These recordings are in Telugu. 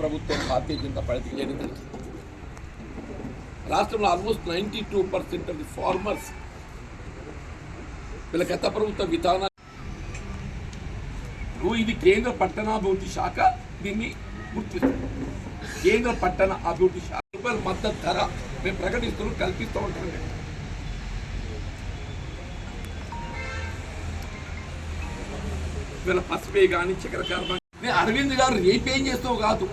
ప్రభుత్వం భారతీయ జనతా పార్టీకి జరిగింది రాష్ట్రంలో almost ninety two percent of the farmers వీళ్ళ గత ప్రభుత్వ విధానాలు ఇది కేంద్ర పట్టణాభివృద్ధి శాఖ దీన్ని గుర్తిస్తుంది. కేంద్ర పట్టణ అభివృద్ధి శాఖ. రూపాయల మద్దతు ధర మేము ప్రకటిస్తున్నాం కల్పిస్తూ ఉంటాం వీళ్ళ పసుపే కానీ చక్కెర అరవింద్ గారు రేపేం చేస్తావు కాదు.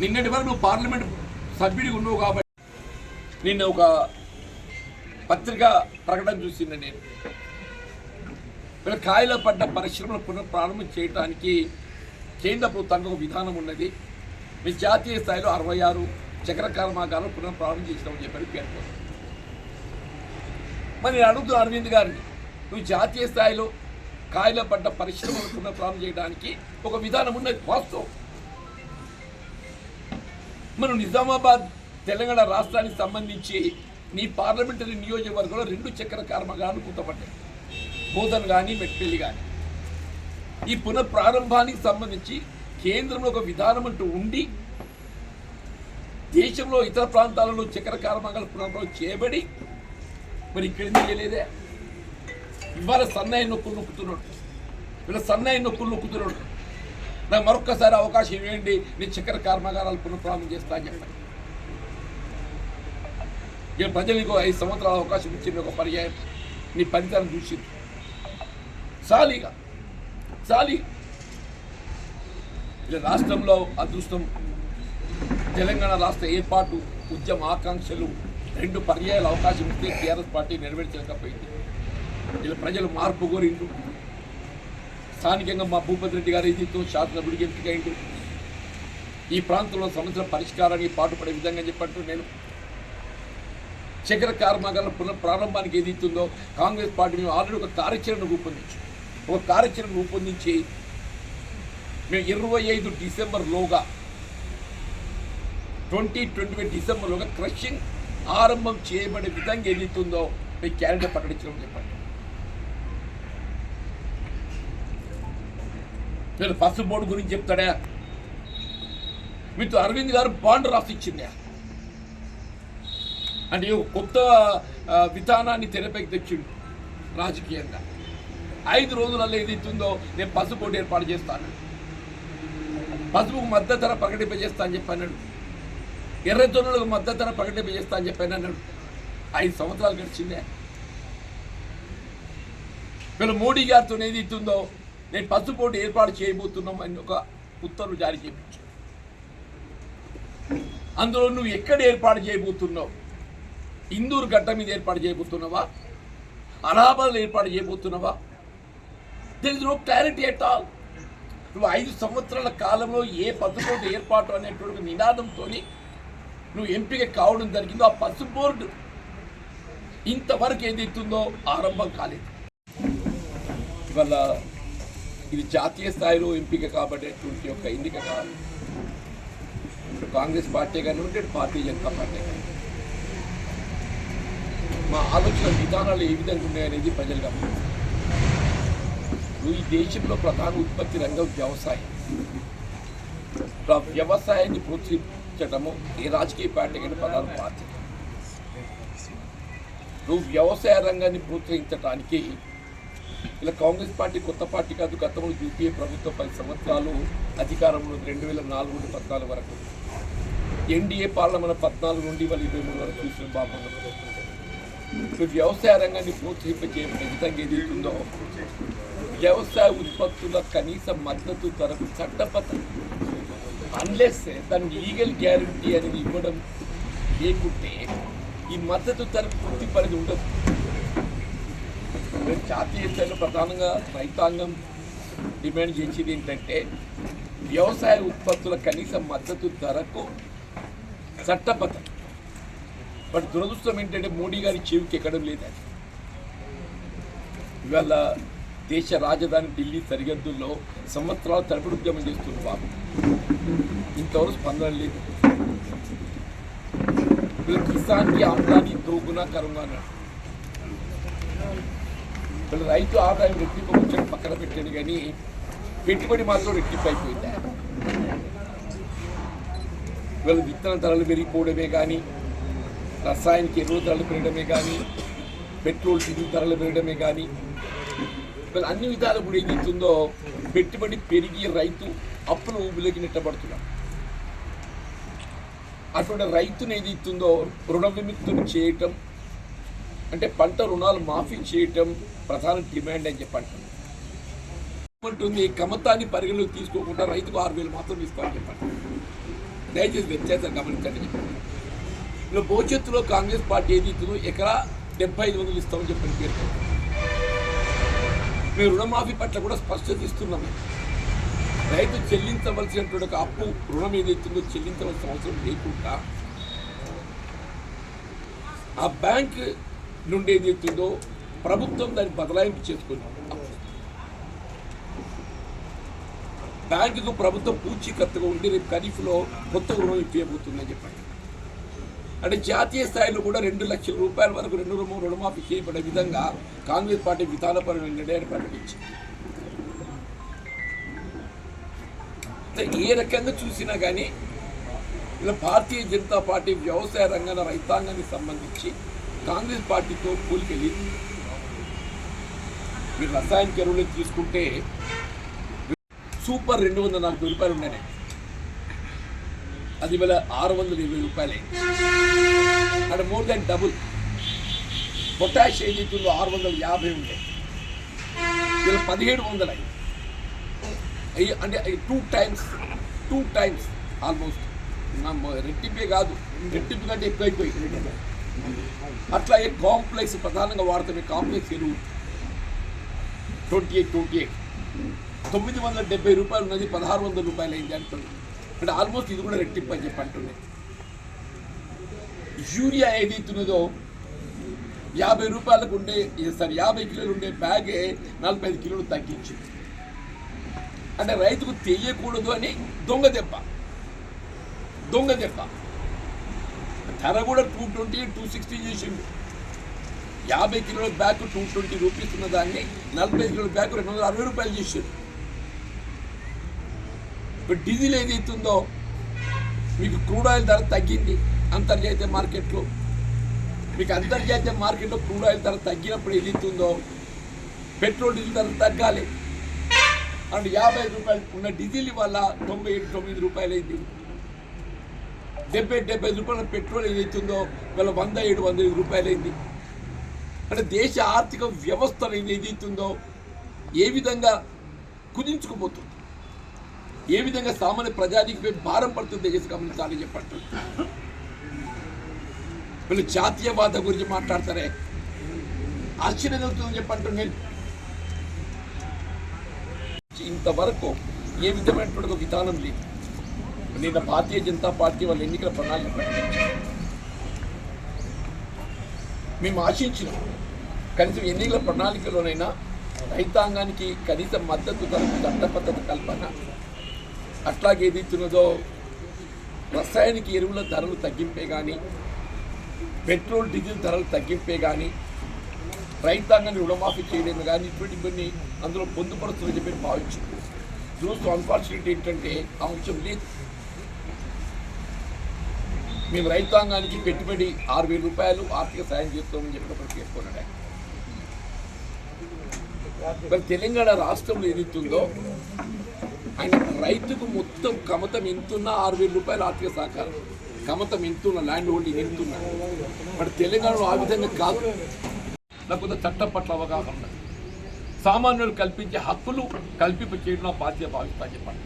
నిన్నటి వరకు నువ్వు పార్లమెంట్ సభ్యుడిగా ఉన్నావు కాబట్టి నిన్న ఒక పత్రిక ప్రకటన చూసింది నేను. వీళ్ళ కాయల పడ్డ పరిశ్రమలు పునఃప్రారంభం చేయడానికి కేంద్ర ప్రభుత్వానికి ఒక విధానం ఉన్నది. మీ జాతీయ స్థాయిలో అరవై ఆరు చక్ర కర్మాగారం పునఃప్రారంభం చేసినామని చెప్పని పేర్కొంది మరి నేను అడుగుతున్నా అరవింద్ గారిని నువ్వు జాతీయ స్థాయిలో కాయల పడ్డ పరిశ్రమలు పునఃప్రారంభం చేయడానికి ఒక విధానం ఉన్నది. వాస్తవం. మనం నిజామాబాద్ తెలంగాణ రాష్ట్రానికి సంబంధించి నీ పార్లమెంటరీ నియోజకవర్గంలో రెండు చక్కెర కర్మగాలు కూతపడ్డాయి బోధన్ కానీ మెట్పల్లి కానీ ఈ పునఃప్రారంభానికి సంబంధించి కేంద్రంలో ఒక విధానం అంటూ ఉండి దేశంలో ఇతర ప్రాంతాలలో చక్కెర కర్మగాలు పునఃప్రారంభం చేయబడి మరి ఇక్కడ ఎందుకు చేయలేదే? ఇవాళ సన్నాయి నొక్కులు నొక్కుతున్నాడు. వీళ్ళ సన్నాయి నొక్కులు నొక్కుతున్నాడు. నాకు మరొక్కసారి అవకాశం ఇవ్వండి నేను చక్కెర కర్మాగారాలు పునఃప్రారంభం చేస్తా అని చెప్పండి. ఇక ప్రజలకు ఐదు సంవత్సరాల అవకాశం ఇచ్చింది ఒక పర్యాయం. నీ పనితనం చూసింది. సాలిగా సాలి ఇలా రాష్ట్రంలో అదృష్టం. తెలంగాణ రాష్ట్ర ఏర్పాటు ఉద్యమ ఆకాంక్షలు రెండు పర్యాయాల అవకాశం ఇస్తే టీఆర్ఎస్ పార్టీ నెరవేర్చలేకపోయింది. ఇలా ప్రజలు మార్పు కోరిండు స్థానికంగా మా భూపతి రెడ్డి గారు ఇదితో శాసనసభ్యుడికి ఎంపికైండు ఈ ప్రాంతంలో సమస్యల పరిష్కారానికి పాటుపడే విధంగా చెప్పట్టు నేను చక్కెర కార్మాగాల పునః ప్రారంభానికి ఏది ఇస్తుందో కాంగ్రెస్ పార్టీ మేము ఆల్రెడీ ఒక కార్యాచరణ రూపొందించు. ఒక కార్యాచరణ రూపొందించి మేము ఇరవై ఐదు డిసెంబర్లోగా ట్వంటీ ట్వంటీ ఫైవ్ డిసెంబర్లోగా క్రషింగ్ ఆరంభం చేయబడే విధంగా ఏది మీ క్యాలెండర్ ప్రకటించడం చెప్పండి నేను ఫస్ట్ బోర్డు గురించి చెప్తాడా? విత్ అరవింద్ గారు బాండ్ రాసి ఇచ్చిందా అంటే కొత్త విధానాన్ని తెరపైకి తెచ్చిండు రాజకీయంగా. ఐదు రోజులలో ఏదైతుందో నేను పసుపు బోర్డు ఏర్పాటు చేస్తాను. పసుపుకు మద్దతు ధర ప్రకటింపజేస్తా అని చెప్పాను అన్నాడు ఎర్రతొన్నులకు మద్దతు ధర ప్రకటింపజేస్తా అని చెప్పాను అన్నాడు ఐదు సంవత్సరాలు గడిచిందే. వీళ్ళు మోడీ గారితో ఏది ఇస్తుందో నేను పసుపు బోర్డు ఏర్పాటు చేయబోతున్నాం అని ఒక ఉత్తర్వు జారీ చేయించాడు అందులో నువ్వు ఎక్కడ ఏర్పాటు చేయబోతున్నావు? ఇందూరు గడ్డ మీద ఏర్పాటు చేయబోతున్నావా? అలహాబాద్లో ఏర్పాటు చేయబోతున్నావా? There is no clarity at all నువ్వు ఐదు సంవత్సరాల కాలంలో ఏ పసుపోటు ఏర్పాటు అనేటువంటి నినాదంతో నువ్వు ఎంపిక కావడం జరిగిందో ఆ పసుపు బోర్డు ఇంతవరకు ఏది ఇస్తుందో ఆరంభం కాలేదు. ఇవాళ ఇది జాతీయ స్థాయిలో ఎంపిక కాబట్టేటువంటి యొక్క ఎన్నిక కాదు ఇప్పుడు కాంగ్రెస్ పార్టీ కానివ్వండి ఇటు భారతీయ జనతా పార్టీ కానివ్వండి మా ఆలోచన విధానాలు ఏ విధంగా ఉన్నాయనేది ప్రజలు గమనించారు ఈ దేశంలో ప్రధాన ఉత్పత్తి రంగం వ్యవసాయం. ఆ వ్యవసాయాన్ని ప్రోత్సహించడము ఏ రాజకీయ పార్టీకైనా ప్రధాన బాధ్యత నువ్వు వ్యవసాయ రంగాన్ని ప్రోత్సహించడానికి ఇలా కాంగ్రెస్ పార్టీ కొత్త పార్టీ కాదు గతంలో యూపీఏ ప్రభుత్వం పది సంవత్సరాలు అధికారంలో రెండు వేల నాలుగు నుండి పద్నాలుగు వరకు. ఎన్డీఏ పార్లమెంట్ పద్నాలుగు నుండి వాళ్ళు ఇరవై మూడు వరకు చూసిన బాగుంది. ఇప్పుడు వ్యవసాయ రంగాన్ని ప్రోత్సహింపజే ఖచ్చితంగా ఏది వ్యవసాయ ఉత్పత్తుల కనీస మద్దతు ధరకు చట్టబద్ధ అన్లెస్ దానికి లీగల్ గ్యారంటీ అనేది ఇవ్వడం లేకుంటే ఈ మద్దతు ధర పూర్తి పరిధి ఉండదు. జాతీయ స్థాయిలో ప్రధానంగా రైతాంగం డిమాండ్ చేసేది ఏంటంటే వ్యవసాయ ఉత్పత్తుల కనీస మద్దతు ధరకు చట్టబద్ధం. బట్ దురదృష్టం ఏంటంటే మోడీ గారి చెవికి ఎక్కడం లేదు ఇవాళ దేశ రాజధాని ఢిల్లీ సరిహద్దుల్లో సంవత్సరాల తరపుడు ఉద్యమం చేస్తున్న బాబు. ఇంతవరకు స్పందన లేదు. కిసాన్కి ఆమ్దాని దోగునా కరుణా అన్నాడు. వీళ్ళు రైతు ఆదాయం రెట్టింపు వచ్చాడు పక్కన పెట్టాడు కానీ పెట్టుబడి మాత్రం రెట్టింపు అయిపోయింది ఇవాళ విత్తన ధరలు పెరిగిపోవడమే కానీ రసాయనిక ఎరువుల ధరలు పెరగడమే కానీ పెట్రోల్ డీజిల్ ధరలు పెరగడమే కానీ ఇవాళ అన్ని విధాలు కూడా ఏదైతుందో పెట్టుబడి పెరిగి రైతు అప్పులు ఊబిలోకి నెట్టబడుతున్నాడు అటువంటి రైతును ఏదైతుందో రుణ విముక్తులు చేయటం అంటే పంట రుణాలు మాఫీ చేయటం ప్రధాన డిమాండ్ అని చెప్పండి ఉంటుంది కమతాన్ని పరిగణలోకి తీసుకోకుండా రైతుకు ఆరు వేలు మాత్రం ఇస్తామని చెప్పండి దయచేసి వ్యత్యాసం గమనించండి. చెప్పండి ఇలా భవిష్యత్తులో కాంగ్రెస్ పార్టీ ఏది ఇస్తుందో ఎకరా డెబ్బై ఐదు వందలు ఇస్తామని చెప్పని పేరు మేము రుణమాఫీ పట్ల కూడా స్పష్టత ఇస్తున్నాము రైతు చెల్లించవలసినటువంటి ఒక అప్పు రుణం ఏదైతుందో చెల్లించవలసిన అవసరం లేకుండా ఆ బ్యాంక్ నుండి ఏదైతుందో ప్రభుత్వం దాన్ని బదలాయింపు చేసుకుంది. బ్యాంకుకు ప్రభుత్వం పూచీకత్తుగా ఉండి రేపు ఖరీఫ్లో కొత్త రుణం ఇప్పబోతుందని చెప్పండి అంటే జాతీయ స్థాయిలో కూడా రెండు లక్షల రూపాయల వరకు రెండు రుణం రుణమాఫీ చేయబడే విధంగా కాంగ్రెస్ పార్టీ విధానపరమైన నిర్ణయాన్ని ప్రకటించింది. ఏ రకంగా చూసినా కానీ ఇలా భారతీయ జనతా పార్టీ వ్యవసాయ రంగాల రైతాంగానికి సంబంధించి కాంగ్రెస్ పార్టీతో పోలికెళ్ళి మీరు రసాయనిక ఎరువులు తీసుకుంటే సూపర్ రెండు వందల నలభై రూపాయలు ఉన్నాయి. అది వేల ఆరు వందల ఇరవై రూపాయలే. And more than double. Potash ఏదైతుందో ఆరు వందల యాభై ఉండే. ఇలా పదిహేడు వందలు అయ్యి. అంటే two times two times almost. రెట్టింపే కాదు. రెట్టింపు కంటే ఎక్కువైపోయి అట్లాగే కాంప్లెక్స్ ప్రధానంగా వాడుతున్న కాంప్లెక్స్ ఎరువు. Twenty eight twenty eight. తొమ్మిది వందల డెబ్బై రూపాయలు ఉన్నది పదహారు వందల రూపాయలు అయింది అంటుంది. అంటే ఆల్మోస్ట్ ఇది కూడా రెట్టింపు అని చెప్పి అంటున్నాయి యూరియా ఏదైతున్నదో యాభై రూపాయలకు ఉండే సారీ యాభై కిలోలు ఉండే బ్యాగే నలభై ఐదు కిలోలు తగ్గించింది. అంటే రైతుకు తెలియకూడదు అని దొంగ దెబ్బ. దొంగ దెబ్బ. ధర కూడా టూ ట్వంటీ టూ సిక్స్టీ చేసిండు. యాభై కిలోల బ్యాగ్ టూ ట్వంటీ రూపీస్ ఉన్న దాన్ని నలభై కిలోల బ్యాగ్ రెండు వందల అరవై రూపాయలు చేసాడు. ఇప్పుడు డీజిల్ ఏదైతుందో మీకు క్రూడ్ ఆయిల్ ధర తగ్గింది అంతర్జాతీయ మార్కెట్లో. మీకు అంతర్జాతీయ మార్కెట్లో క్రూడ్ ఆయిల్ ధర తగ్గినప్పుడు ఏదైతుందో పెట్రోల్ డీజిల్ ధర తగ్గాలి. అండ్ యాభై ఐదు రూపాయలు ఉన్న డీజిల్ వల్ల తొంభై ఏడు తొమ్మిది రూపాయలు అయింది డెబ్బై డెబ్బై రూపాయల పెట్రోల్ ఏదైతుందో వీళ్ళ వంద ఏడు వందల రూపాయలైంది. రూపాయలు అయింది అంటే దేశ ఆర్థిక వ్యవస్థ ఏదైతుందో ఏ విధంగా కుదించుకుపోతుంది? ఏ విధంగా సామాన్య ప్రజానికిపై భారం పడుతుంది? దేశ గమనించాలని చెప్పట్టు వీళ్ళు జాతీయవాద గురించి మాట్లాడతారే? ఆశ్చర్యం అవుతుందని చెప్పంటు నేను ఇంతవరకు ఏ విధమైనటువంటి విధానం లేదు. నిన్న భారతీయ జనతా పార్టీ వాళ్ళ ఎన్నికల ప్రణాళిక ప్రకటించారు మేము ఆశించినాం కనీసం ఎన్నికల ప్రణాళికలోనైనా రైతాంగానికి కనీస మద్దతు ధర చట్టబద్ధత కల్పన అట్లాగే ఏదైతున్నదో రసాయనిక ఎరువుల ధరలు తగ్గింపే కానీ పెట్రోల్ డీజిల్ ధరలు తగ్గింపే కానీ రైతాంగాన్ని రుణమాఫీ చేయలేదు కానీ ఇటువంటి కొన్ని అందులో పొందుపరుస్తుందని చెప్పి భావించు భావించింది చూస్తూ అన్ఫార్చునేట్ ఏంటంటే ఆ అంశం లేదు. మేము రైతాంగానికి పెట్టుబడి ఆరు వేల రూపాయలు ఆర్థిక సాయం చేస్తామని చెప్పినప్పుడు పేర్కొన్నాడు మరి తెలంగాణ రాష్ట్రంలో ఏదైతుందో ఆయన రైతుకు మొత్తం కమతం ఎంతున్నా ఆరు వేల రూపాయలు ఆర్థిక సహకారం. కమతం ఎంతున్నా ల్యాండ్ హోల్డింగ్ ఎంతున్నా. మరి తెలంగాణలో ఆ విధంగా కాదు. లేకపోతే చట్టం పట్ల అవగాహన ఉన్నది. సామాన్యులు కల్పించే హక్కులు కల్పింప చేయడం బాధ్యత భావిస్తా చెప్పండి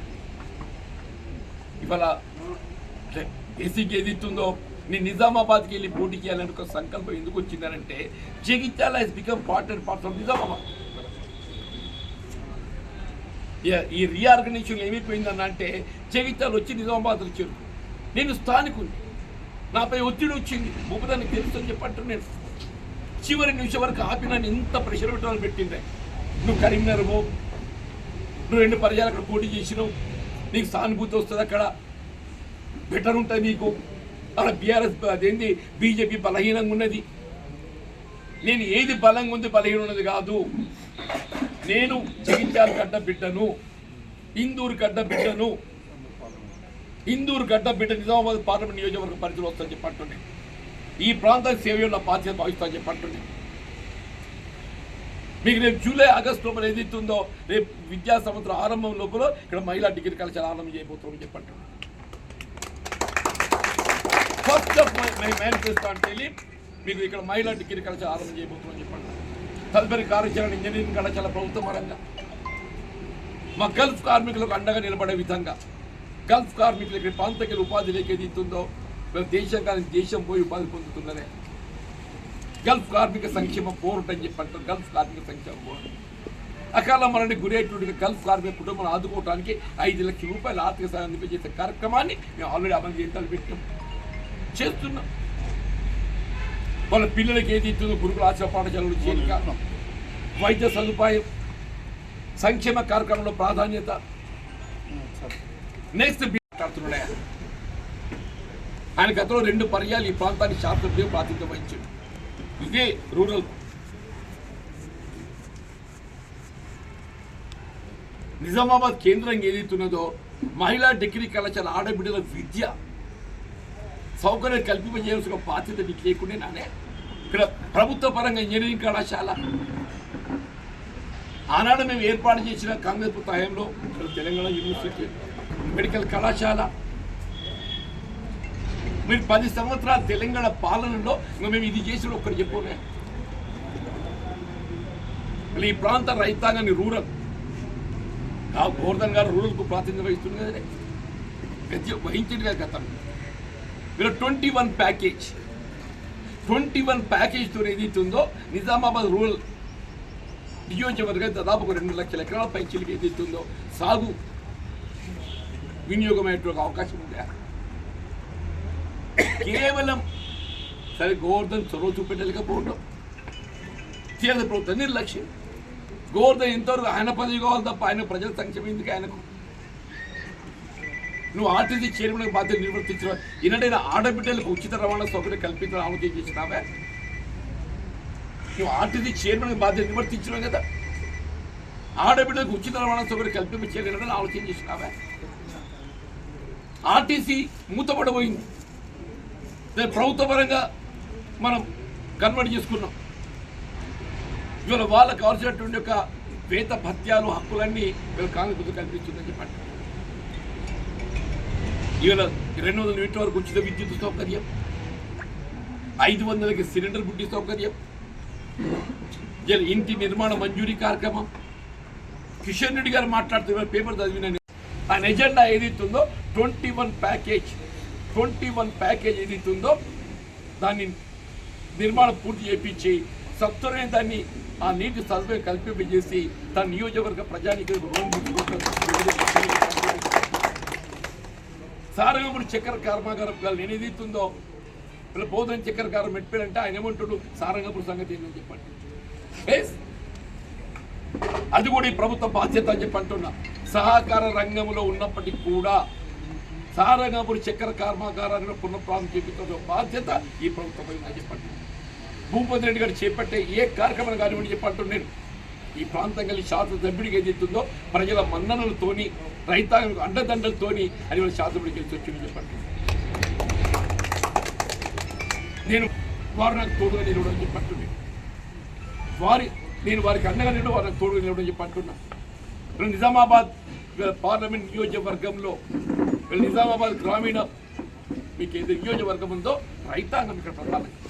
ఇవాళ ఏసీకి ఏది ఇస్తుందో నేను నిజామాబాద్కి వెళ్ళి పోటీ చేయాలని ఒక సంకల్పం ఎందుకు వచ్చిందనంటే Jagtial he's become part and part of Nizamabad. ఈ- రీఆర్గనైజేషన్ ఏమైపోయిందన్న అంటే జగిత్యాలు వచ్చి నిజామాబాద్లో వచ్చారు. నేను స్థానికుని. నాపై ఒత్తిడి వచ్చింది. భూపదానికి తెలుసు అని చెప్పట్టు నేను చివరి నిమిషం వరకు ఆపి నన్ను ఇంత ప్రెషర్ పెట్టాలని పెట్టిందే నువ్వు కరీంనగర్ పో. నువ్వు రెండు పర్యాలు అక్కడ పోటీ చేసినావు. నీకు సానుభూతి వస్తుంది అక్కడ. బెటర్ ఉంటుంది మీకు. అక్కడ బీఆర్ఎస్ అదేంది? బీజేపీ బలహీనంగా ఉన్నది. నేను ఏది బలంగా ఉంది బలహీన ఉన్నది కాదు. నేను జగిత్యాల గడ్డ బిడ్డను ఇందూరు గడ్డ బిడ్డను ఇందూరు గడ్డ బిడ్డ నిజామాబాద్ పార్లమెంట్ నియోజకవర్గ పరిధిలో వస్తుందని చెప్పంటుండే. ఈ ప్రాంతానికి సేవలో బాధ్యత భావిస్తాను చెప్పంటుండే. మీకు రేపు జూలై ఆగస్టు లోపల ఏదైతుందో రేపు విద్యా సంవత్సరం ఆరంభం లోపల ఇక్కడ మహిళా డిగ్రీ కళాశాల ఆరంభం చేయబోతున్నాం చెప్పంటున్నాను ఫస్ట్ ఆఫ్ మై మేనిఫెస్టో అంటే వెళ్ళి మీకు ఇక్కడ మహిళా డిగ్రీ కళాశాల ఆరంభం చేయబోతున్నాం చెప్పండి. తదుపరి కార్యాచరణ ఇంజనీరింగ్ కళాశాల ప్రభుత్వ పరంగా. మా గల్ఫ్ కార్మికులకు అండగా నిలబడే విధంగా. గల్ఫ్ కార్మికులకి ప్రాంతకి ఉపాధి లేక ఏది ఇస్తుందో వీళ్ళ దేశం కానీ దేశం పోయి ఉపాధి పొందుతుందనే. గల్ఫ్ కార్మిక సంక్షేమ పోరాటం అని చెప్పంటారు గల్ఫ్ కార్మిక సంక్షేమ పోరాటం అకాల మరణి గురైనటువంటి గల్ఫ్ కార్మిక కుటుంబాన్ని ఆదుకోవడానికి ఐదు లక్షల రూపాయల ఆర్థిక సాయం అందింపజేసే కార్యక్రమాన్ని మేము ఆల్రెడీ అమలు చేయాలి పెట్టాం. చేస్తున్నాం. వాళ్ళ పిల్లలకి ఏది ఇస్తుందో గురుకుల ఆశ్రమ పాఠశాలలు చేరిక వైద్య సదుపాయం సంక్షేమ కార్యక్రమంలో ప్రాధాన్యత. నెక్స్ట్ మాట్లాడుతున్నాడే. ఆయన గతంలో రెండు పర్యాలు ఈ ప్రాంతానికి శాస్త్రజ్ఞ ప్రాతినిధ్యం వహించాడు ఇదే రూరల్. నిజామాబాద్ కేంద్రం ఏదైతున్నదో మహిళా డిగ్రీ కళాశాల ఆడబిడ్డల విద్య. సౌకర్యం కల్పింపజేయాల్సిన బాధ్యత మీకు లేకుండానే నానే. ఇక్కడ ప్రభుత్వ పరంగా ఇంజనీరింగ్ కళాశాల. ఆనాడు మేము ఏర్పాటు చేసిన కాంగ్రెస్ ప్రభుత్వ ఇక్కడ తెలంగాణ యూనివర్సిటీ మెడికల్ కళాశాల. మీరు పది సంవత్సరాల తెలంగాణ పాలనలో ఇంకా మేము ఇది చేసిన ఒక్కరు చెప్పుకునే మళ్ళీ ఈ ప్రాంత రైతాంగాన్ని రూరల్. ఆ గోవర్ధన్ గారు రూరల్కు ప్రాతినిధ్యం వహిస్తుంది కదండి వహించండి కదా గతంలో. వీళ్ళు twenty one package twenty one ప్యాకేజ్తో ఏదైతే ఉందో నిజామాబాద్ రూరల్ నియోజకవర్గం దాదాపు ఒక రెండు లక్షల ఎకరాల పైచీలకు ఏదైతే ఉందో సాగు వినియోగమయ్యేటువంటి అవకాశం ఉంది. కేవలం సరే గోవర్ధన్ చొరవ చూపెట్టలేకపోవడం. కేంద్ర ప్రభుత్వం నిర్లక్ష్యం. గోవర్ధన్ ఇంతవరకు ఆయన పదవి కావాలి తప్ప ఆయన ప్రజల సంక్షేమం ఎందుకు ఆయనకు? నువ్వు ఆర్టీసీ చైర్మన్ బాధ్యత నిర్వర్తించిన ఈనాడైనా ఆడబిడ్డలకు ఉచిత రవాణా సౌకర్యం కల్పించడం ఆలోచన చేసినావే? నువ్వు ఆర్టీసీ చైర్మన్ బాధ్యత నిర్వర్తించినావు కదా. ఆడబిడ్డలకు ఉచిత రవాణా సౌకర్యం కల్పించాలని ఆలోచన చేసినావే? ఆర్టీసీ మూతపడబోయింది. దాని ప్రభుత్వ పరంగా మనం కన్వర్ట్ చేసుకున్నాం. ఇవాళ వాళ్ళకు కావాల్సినటువంటి యొక్క వేత భత్యాలు హక్కులన్నీ వీళ్ళు కాంగ్రెస్ కల్పిస్తుందని చెప్పండి. ఇవాళ రెండు వందల యూనిట్ వరకు ఉచిత విద్యుత్ సౌకర్యం. ఐదు వందలకి సిలిండర్ బుడ్డి సౌకర్యం. ఇలా ఇంటి నిర్మాణ మంజూరీ కార్యక్రమం. కిషన్ రెడ్డి గారు మాట్లాడుతున్న పేపర్ చదివిన ఆయన ఎజెండా ఏదైతుందో twenty one package. Twenty one package ఏదైతుందో దాన్ని నిర్మాణం పూర్తి చేపించి సత్వరమే దాన్ని ఆ నీటి సదుపాయం కల్పింపజేసి తన నియోజకవర్గ ప్రజానికి సారంగపురి చక్కెర కర్మాగారం పిల్లలు నేను ఏదైతుందో వీళ్ళ బోధన చక్కెర కారం మెట్టిపోయారంటే ఆయన ఏమంటాడు? సారంగపురి సంగతి ఏంటని చెప్పండి. అది కూడా ఈ ప్రభుత్వ బాధ్యత అని చెప్పి అంటున్నా. సహకార రంగంలో ఉన్నప్పటికీ కూడా సారంగపురి చక్కెర కర్మాగారాన్ని పునఃప్రారంభం చేపించిన బాధ్యత ఈ ప్రభుత్వం అని చెప్పండి. భూపతి రెడ్డి గారు చేపట్టే ఏ కార్యక్రమం కానివ్వండి చెప్పంటున్నాను నేను. ఈ ప్రాంతం కలిసి శాసనసభ్యుడికి ఏదైతుందో ప్రజల మన్ననలతోని రైతాంగ అండదండలతోని అని వాళ్ళు శాసనసభ్యుడికి వెళ్ళి వచ్చింది చెప్పండి. నేను వారు నాకు తోడుగా నిలవడం చెప్పంటున్నాను వారి నేను వారికి అండగా నిలవడం వారు నాకు తోడుగా నిలవడం చెప్పంటున్నా. నిజామాబాద్ పార్లమెంట్ నియోజకవర్గంలో నిజామాబాద్ గ్రామీణ మీకు ఏది నియోజకవర్గం ఉందో రైతాంగం ఇక్కడ ప్రధానంగా.